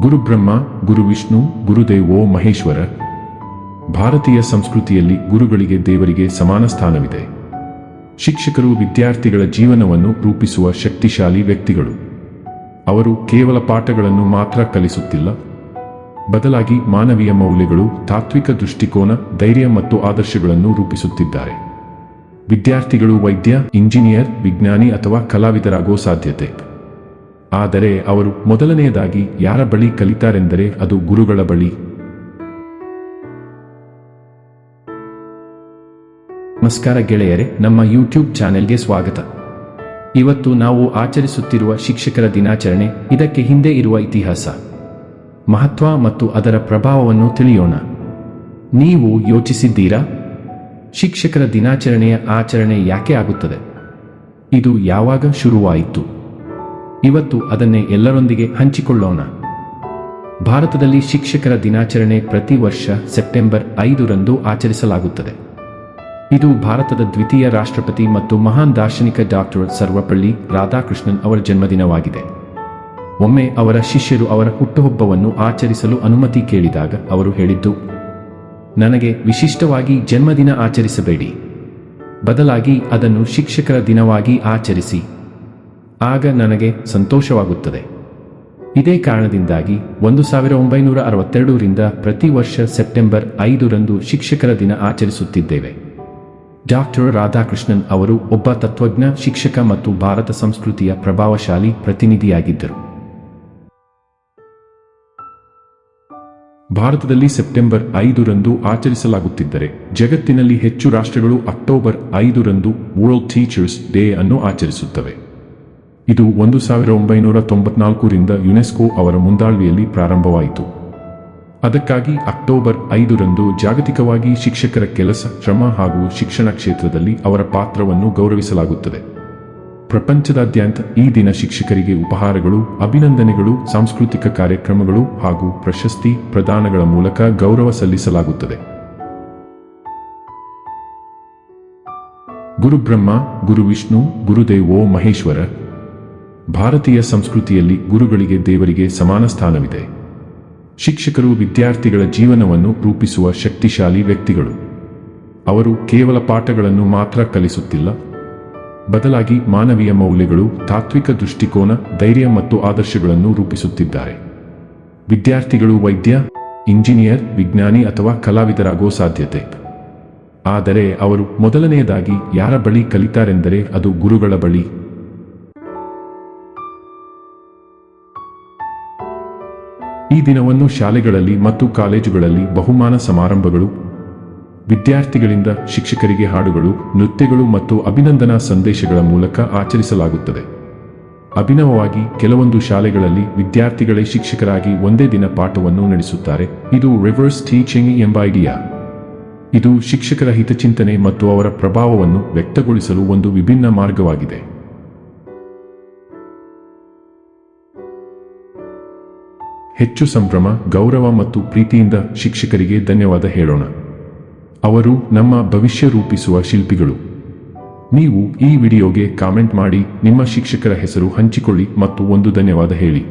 ಗುರುಬ್ರಹ್ಮ, ಗುರು ವಿಷ್ಣು ಗುರುದೇವೋ ಮಹೇಶ್ವರ, ಭಾರತೀಯ ಸಂಸ್ಕೃತಿಯಲ್ಲಿ ಗುರುಗಳಿಗೆ ದೇವರಿಗೆ ಸಮಾನ ಸ್ಥಾನವಿದೆ. ಶಿಕ್ಷಕರು ವಿದ್ಯಾರ್ಥಿಗಳ ಜೀವನವನ್ನು ರೂಪಿಸುವ ಶಕ್ತಿಶಾಲಿ ವ್ಯಕ್ತಿಗಳು. ಅವರು ಕೇವಲ ಪಾಠಗಳನ್ನು ಮಾತ್ರ ಕಲಿಸುತ್ತಿಲ್ಲ. ಬದಲಾಗಿ ಮಾನವೀಯ ಮೌಲ್ಯಗಳು, ತಾತ್ವಿಕ ದೃಷ್ಟಿಕೋನ, ಧೈರ್ಯ ಮತ್ತು ಆದರ್ಶಗಳನ್ನು ರೂಪಿಸುತ್ತಿದ್ದಾರೆ. ವಿದ್ಯಾರ್ಥಿಗಳು ವೈದ್ಯ, ಇಂಜಿನಿಯರ್, ವಿಜ್ಞಾನಿ ಅಥವಾ ಕಲಾವಿದರಾಗುವ ಸಾಧ್ಯತೆ. ಆದರೆ ಅವರು ಮೊದಲನೆಯದಾಗಿ ಯಾರ ಬಳಿ ಕಲಿತಾರೆಂದರೆ ಅದು ಗುರುಗಳ ಬಳಿ. ನಮಸ್ಕಾರ ಗೆಳೆಯರೆ, ನಮ್ಮ ಯೂಟ್ಯೂಬ್ ಚಾನೆಲ್ಗೆ ಸ್ವಾಗತ. ಇವತ್ತು ನಾವು ಆಚರಿಸುತ್ತಿರುವ ಶಿಕ್ಷಕರ ದಿನಾಚರಣೆ, ಇದಕ್ಕೆ ಹಿಂದೆ ಇರುವ ಇತಿಹಾಸ. ಮಹತ್ವ ಮತ್ತು ಅದರ ಪ್ರಭಾವವನ್ನು ತಿಳಿಯೋಣ. ನೀವು ಯೋಚಿಸಿದ್ದೀರಾ? ಶಿಕ್ಷಕರ ದಿನಾಚರಣೆಯ ಆಚರಣೆ ಯಾಕೆ ಆಗುತ್ತದೆ? ಇದು ಯಾವಾಗ ಶುರುವಾಯಿತು? ಇವತ್ತು ಅದನ್ನೇ ಎಲ್ಲರೊಂದಿಗೆ ಹಂಚಿಕೊಳ್ಳೋಣ. ಭಾರತದಲ್ಲಿ ಶಿಕ್ಷಕರ ದಿನಾಚರಣೆ ಪ್ರತಿ ವರ್ಷ ಸೆಪ್ಟೆಂಬರ್ ಐದರಂದು ಆಚರಿಸಲಾಗುತ್ತದೆ. ಇದು ಭಾರತದ ದ್ವಿತೀಯ ರಾಷ್ಟ್ರಪತಿ ಮತ್ತು ಮಹಾನ್ ದಾರ್ಶನಿಕ ಡಾಕ್ಟರ್ ಸರ್ವಪಳ್ಳಿ ರಾಧಾಕೃಷ್ಣನ್ ಅವರ ಜನ್ಮದಿನವಾಗಿದೆ. ಒಮ್ಮೆ ಅವರ ಶಿಷ್ಯರು ಅವರ ಹುಟ್ಟುಹಬ್ಬವನ್ನು ಆಚರಿಸಲು ಅನುಮತಿ ಕೇಳಿದಾಗ ಅವರು ಹೇಳಿದ್ದು, ನನಗೆ ವಿಶಿಷ್ಟವಾಗಿ ಜನ್ಮದಿನ ಆಚರಿಸಬೇಡಿ. ಬದಲಾಗಿ ಅದನ್ನು ಶಿಕ್ಷಕರ ದಿನವಾಗಿ ಆಚರಿಸಿ. ಆಗ ನನಗೆ ಸಂತೋಷವಾಗುತ್ತದೆ. ಇದೇ ಕಾರಣದಿಂದಾಗಿ ಒಂದು ಸಾವಿರ ಒಂಬೈನೂರ ಅರವತ್ತೆರಡರಿಂದ ಪ್ರತಿ ವರ್ಷ ಸೆಪ್ಟೆಂಬರ್ ಐದರಂದು ಶಿಕ್ಷಕರ ದಿನ ಆಚರಿಸುತ್ತಿದ್ದೇವೆ. ಡಾಕ್ಟರ್ ರಾಧಾಕೃಷ್ಣನ್ ಅವರು ಒಬ್ಬ ತತ್ವಜ್ಞ ಶಿಕ್ಷಕ ಮತ್ತು ಭಾರತ ಸಂಸ್ಕೃತಿಯ ಪ್ರಭಾವಶಾಲಿ ಪ್ರತಿನಿಧಿಯಾಗಿದ್ದರು. ಭಾರತದಲ್ಲಿ ಸೆಪ್ಟೆಂಬರ್ ಐದರಂದು ಆಚರಿಸಲಾಗುತ್ತಿದ್ದರೆ ಜಗತ್ತಿನಲ್ಲಿ ಹೆಚ್ಚು ರಾಷ್ಟ್ರಗಳು ಅಕ್ಟೋಬರ್ ಐದರಂದು ವರ್ಲ್ಡ್ ಟೀಚರ್ಸ್ ಡೇ ಅನ್ನು ಆಚರಿಸುತ್ತವೆ. ಇದು ಒಂದು ಸಾವಿರದ ಒಂಬೈನೂರ ತೊಂಬತ್ನಾಲ್ಕರಿಂದ ಯುನೆಸ್ಕೋ ಅವರ ಮುಂದಾಳ್ವೆಯಲ್ಲಿ ಪ್ರಾರಂಭವಾಯಿತು. ಅದಕ್ಕಾಗಿ ಅಕ್ಟೋಬರ್ ಐದರಂದು ಜಾಗತಿಕವಾಗಿ ಶಿಕ್ಷಕರ ಕೆಲಸ, ಶ್ರಮ ಹಾಗೂ ಶಿಕ್ಷಣ ಕ್ಷೇತ್ರದಲ್ಲಿ ಅವರ ಪಾತ್ರವನ್ನು ಗೌರವಿಸಲಾಗುತ್ತದೆ. ಪ್ರಪಂಚದಾದ್ಯಂತ ಈ ದಿನ ಶಿಕ್ಷಕರಿಗೆ ಉಪಹಾರಗಳು, ಅಭಿನಂದನೆಗಳು, ಸಾಂಸ್ಕೃತಿಕ ಕಾರ್ಯಕ್ರಮಗಳು ಹಾಗೂ ಪ್ರಶಸ್ತಿ ಪ್ರದಾನಗಳ ಮೂಲಕ ಗೌರವ ಸಲ್ಲಿಸಲಾಗುತ್ತದೆ. ಗುರುಬ್ರಹ್ಮ, ಗುರು ವಿಷ್ಣು, ಗುರುದೇವೋ ಮಹೇಶ್ವರ ಭಾರತೀಯ ಸಂಸ್ಕೃತಿಯಲ್ಲಿ ಗುರುಗಳಿಗೆ ದೇವರಿಗೆ ಸಮಾನ ಸ್ಥಾನವಿದೆ. ಶಿಕ್ಷಕರು ವಿದ್ಯಾರ್ಥಿಗಳ ಜೀವನವನ್ನು ರೂಪಿಸುವ ಶಕ್ತಿಶಾಲಿ ವ್ಯಕ್ತಿಗಳು. ಅವರು ಕೇವಲ ಪಾಠಗಳನ್ನು ಮಾತ್ರ ಕಲಿಸುತ್ತಿಲ್ಲ. ಬದಲಾಗಿ ಮಾನವೀಯ ಮೌಲ್ಯಗಳು, ತಾತ್ವಿಕ ದೃಷ್ಟಿಕೋನ, ಧೈರ್ಯ ಮತ್ತು ಆದರ್ಶಗಳನ್ನು ರೂಪಿಸುತ್ತಿದ್ದಾರೆ. ವಿದ್ಯಾರ್ಥಿಗಳು ವೈದ್ಯ, ಇಂಜಿನಿಯರ್, ವಿಜ್ಞಾನಿ ಅಥವಾ ಕಲಾವಿದರಾಗೋ ಸಾಧ್ಯತೆ. ಆದರೆ ಅವರು ಮೊದಲನೆಯದಾಗಿ ಯಾರ ಬಳಿ ಕಲಿತಾರೆಂದರೆ ಅದು ಗುರುಗಳ ಬಳಿ. ಈ ದಿನವನ್ನು ಶಾಲೆಗಳಲ್ಲಿ ಮತ್ತು ಕಾಲೇಜುಗಳಲ್ಲಿ ಬಹುಮಾನ ಸಮಾರಂಭಗಳು, ವಿದ್ಯಾರ್ಥಿಗಳಿಂದ ಶಿಕ್ಷಕರಿಗೆ ಹಾಡುಗಳು, ನೃತ್ಯಗಳು ಮತ್ತು ಅಭಿನಂದನಾ ಸಂದೇಶಗಳ ಮೂಲಕ ಆಚರಿಸಲಾಗುತ್ತದೆ. ಅಭಿನವವಾಗಿ ಕೆಲವೊಂದು ಶಾಲೆಗಳಲ್ಲಿ ವಿದ್ಯಾರ್ಥಿಗಳೇ ಶಿಕ್ಷಕರಾಗಿ ಒಂದೇ ದಿನ ಪಾಠವನ್ನು ನಡೆಸುತ್ತಾರೆ. ಇದು ರಿವರ್ಸ್ ಟೀಚಿಂಗ್ ಎಂಬ ಐಡಿಯಾ ಇದು ಶಿಕ್ಷಕರ ಹಿತಚಿಂತನೆ ಮತ್ತು ಅವರ ಪ್ರಭಾವವನ್ನು ವ್ಯಕ್ತಗೊಳಿಸಲು ಒಂದು ವಿಭಿನ್ನ ಮಾರ್ಗವಾಗಿದೆ. ಹೆಚ್ಚು ಸಂಭ್ರಮ, ಗೌರವ ಮತ್ತು ಪ್ರೀತಿಯಿಂದ ಶಿಕ್ಷಕರಿಗೆ ಧನ್ಯವಾದ ಹೇಳೋಣ. ಅವರು ನಮ್ಮ ಭವಿಷ್ಯ ರೂಪಿಸುವ ಶಿಲ್ಪಿಗಳು. ನೀವು ಈ ವಿಡಿಯೋಗೆ ಕಾಮೆಂಟ್ ಮಾಡಿ, ನಿಮ್ಮ ಶಿಕ್ಷಕರ ಹೆಸರು ಹಂಚಿಕೊಳ್ಳಿ ಮತ್ತು ಒಂದು ಧನ್ಯವಾದ ಹೇಳಿ.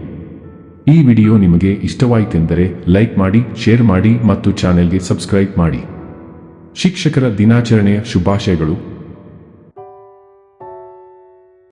ಈ ವಿಡಿಯೋ ನಿಮಗೆ ಇಷ್ಟವಾಯಿತೆಂದರೆ ಲೈಕ್ ಮಾಡಿ, ಶೇರ್ ಮಾಡಿ ಮತ್ತು ಚಾನೆಲ್ಗೆ ಸಬ್ಸ್ಕ್ರೈಬ್ ಮಾಡಿ. ಶಿಕ್ಷಕರ ದಿನಾಚರಣೆಯ ಶುಭಾಶಯಗಳು.